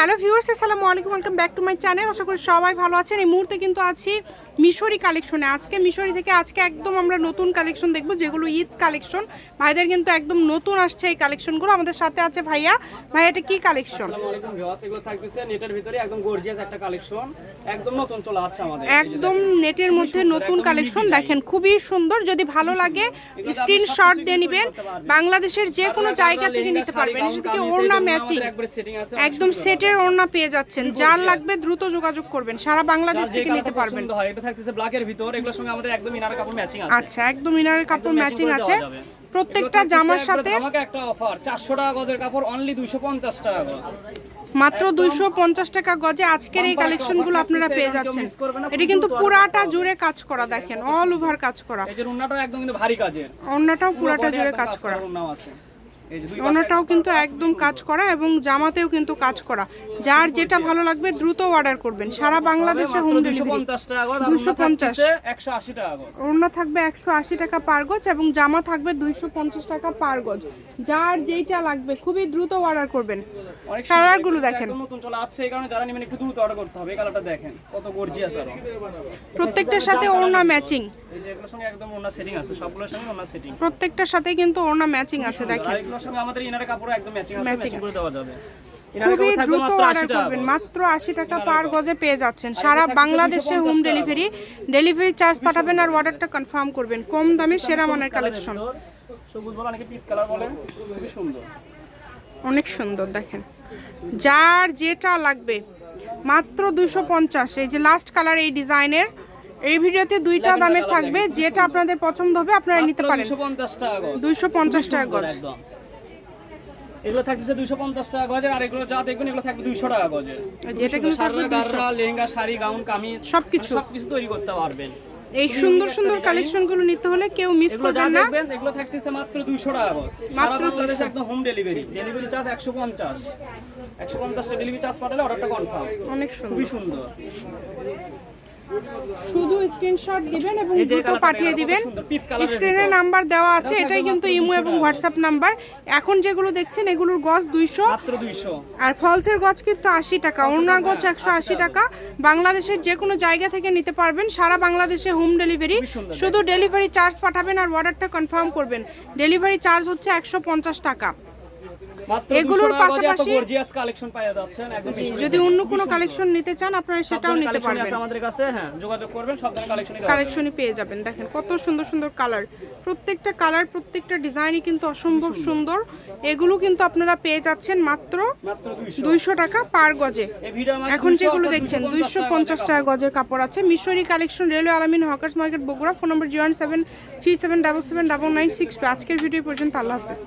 Hello viewers আসসালামু আলাইকুম welcome back to my channel. আশা করি সবাই ভালো আছেন। এই মুহূর্তে কিন্তু আছি মিশরি কালেকশনে। আজকে মিশরি থেকে আজকে একদম আমরা নতুন কালেকশন দেখব যেগুলো ঈদ কালেকশন। ভাইদের কিন্তু একদম নতুন আসছে এই কালেকশনগুলো। আমাদের সাথে আছে ভাইয়া। ভাই এটা কি কালেকশন? আসসালামু আলাইকুম ভিউয়ার্স এগুলো থাকতেছে নেটের ভিতরে একদম গর্জিয়াস একটা কালেকশন। একদম নতুন চলে আসছে আমাদের একদম নেটের মধ্যে নতুন কালেকশন। দেখেন খুবই সুন্দর। যদি ভালো লাগে স্ক্রিনশট দিয়ে নেবেন। বাংলাদেশের যে কোনো জায়গা থেকে নিতে পারবেন। থেকে ওড়না ম্যাচিং একদম সেটের ওড়না পেয়ে যাচ্ছেন। যার লাগবে দ্রুত যোগাযোগ করবেন। সারা বাংলাদেশ থেকে নিতে পারবেন। এটা থাকতেছে ব্ল্যাকের ভিতর। এগুলোর সঙ্গে আমাদের একদম ইনার কাপড় ম্যাচিং আছে। আচ্ছা একদম ইনারের কাপড় ম্যাচিং আছে। প্রত্যেকটা জামার সাথে ধামাকা একটা অফার 400 টাকা গজের কাপড় অনলি 250 টাকা গজ। মাত্র দুইশো পঞ্চাশ টাকা গজে আজকের এই Bumper কালেকশনগুলো আপনারা পেয়ে যাচ্ছেন। এটি কিন্তু পুরাটা জুড়ে কাজ করা দেখেন অল ওভার কাজ করা। এই যে রুন্নাটা একদম কিন্তু ভারী কাজের। অন্যটাও পুরাটা জুড়ে কাজ করা আছে। অন্যটাও কিন্তু একদম কাজ করা এবং জামাতেও কিন্তু কাজ করা। যার যেটা ভালো লাগবে দ্রুত অর্ডার করবেন। সারা বাংলাদেশে হোম ডেলিভারি 250 টাকা গজ 250 180 টাকা গজ। ওড়না থাকবে একশো আশি টাকা পার গজ এবং জামা থাকবে দুইশো পঞ্চাশ টাকা পার গজ। যার যেইটা লাগবে খুবই দ্রুত অর্ডার করবেন। কালারগুলো দেখেন। নতুন চলে আসছে এই কারণে যারা নেবেন একটু দ্রুত অর্ডার করতে হবে এই কালারটা দেখেন কত গর্জিয়াস আরও। প্রত্যেকটার সাথে ওড়না ম্যাচিং এই যে এগুলোর সঙ্গে একদম ওনা সেটিং আছে সবগুলোর সঙ্গে ওনা সেটিং প্রত্যেকটার সাথে কিন্তু ওড়না ম্যাচিং আছে দেখেন। এগুলোর সঙ্গে আমাদের ইনারে কাপড় একদম ম্যাচিং আছে ম্যাচিং করে দেওয়া যাবে। খুবই দ্রুত মাত্র অর্ডার করবেন মাত্র আশি টাকা পার গজে পেয়ে যাচ্ছেন। সারা বাংলাদেশে হোম ডেলিভারি ডেলিভারি চার্জ পাঠাবেন আর অর্ডারটা কনফার্ম করবেন। কম দামে সেরা মানের কালেকশন সবুজ বলে অনেকে পিট কালার বলে খুবই সুন্দর। অনেক সুন্দর দেখেন। যার যেটা লাগবে মাত্র দুশো পঞ্চাশ। এই যে লাস্ট কালার এই ডিজাইনের এই ভিডিওতে দুইটা দামের থাকবে যেটা আপনাদের পছন্দ হবে আপনারা নিতে পারেন। 250 টাকা গজ। 250 টাকা গজ। এগুলো থাকতেছে 250 টাকা গজের আর এগুলো যা দেখবেন এগুলো থাকবে 200 টাকা গজের। লেহেঙ্গা শাড়ি গাউন কামিজ সবকিছু। মানে সবকিছু। তৈরি করতে পারবেন। এই সুন্দর সুন্দর কালেকশনগুলো নিতে হলে কেউ মিস করবেন না। এগুলো থাকতেছে মাত্র 200 টাকা গজ। মাত্র বাংলাদেশে একদম হোম ডেলিভারি ডেলিভারি চার্জ 150 150 টা ডেলিভারি চার্জ পাঠালে অর্ডারটা কনফার্ম অনেক সুন্দর। খুবই সুন্দর। শুধু স্ক্রিনশট দিবেন এবং দ্রুত পাঠিয়ে দিবেন। স্ক্রিনে নাম্বার দেওয়া আছে এটাই কিন্তু ইমো এবং হোয়াটসঅ্যাপ নাম্বার এখন যেগুলো দেখছেন এগুলোর গজ দুইশো। আর ফলসের গজ কিন্তু আশি টাকা ওনার গজ একশো আশি টাকা। বাংলাদেশের যে কোনো জায়গা থেকে নিতে পারবেন সারা বাংলাদেশে হোম ডেলিভারি শুধু ডেলিভারি চার্জ পাঠাবেন আর অর্ডারটা কনফার্ম করবেন। ডেলিভারি চার্জ হচ্ছে একশো পঞ্চাশ টাকা। এগুলোর 200 টাকা গজে এত পাশাপাশি- গর্জিয়াস কালেকশন পাওয়া যাচ্ছেন একদম যদি অন্য কোনো কালেকশন নিতে চান আপনারা সেটাও নিতে পারবেন। আমাদের কাছে হ্যাঁ যোগাযোগ করবেন সব ধরনের কালেকশনই কালেকশনই পেয়ে যাবেন। দেখেন কত সুন্দর সুন্দর কালার প্রত্যেকটা কালার প্রত্যেকটা ডিজাইনই কিন্তু অসম্ভব সুন্দর। এগুলো কিন্তু আপনারা পেয়ে যাচ্ছেন মাত্র মাত্র 200 দুইশো টাকা পার গজে। এখন যেগুলো দেখছেন দুইশো পঞ্চাশ টাকা গজের কাপড় আছে। Mishri collection railway Alamin hawkers market Bogura phone number zero seven three seven double seven double nine six আজকের ভিডিও পর্যন্ত আল্লাহ হাফিজ।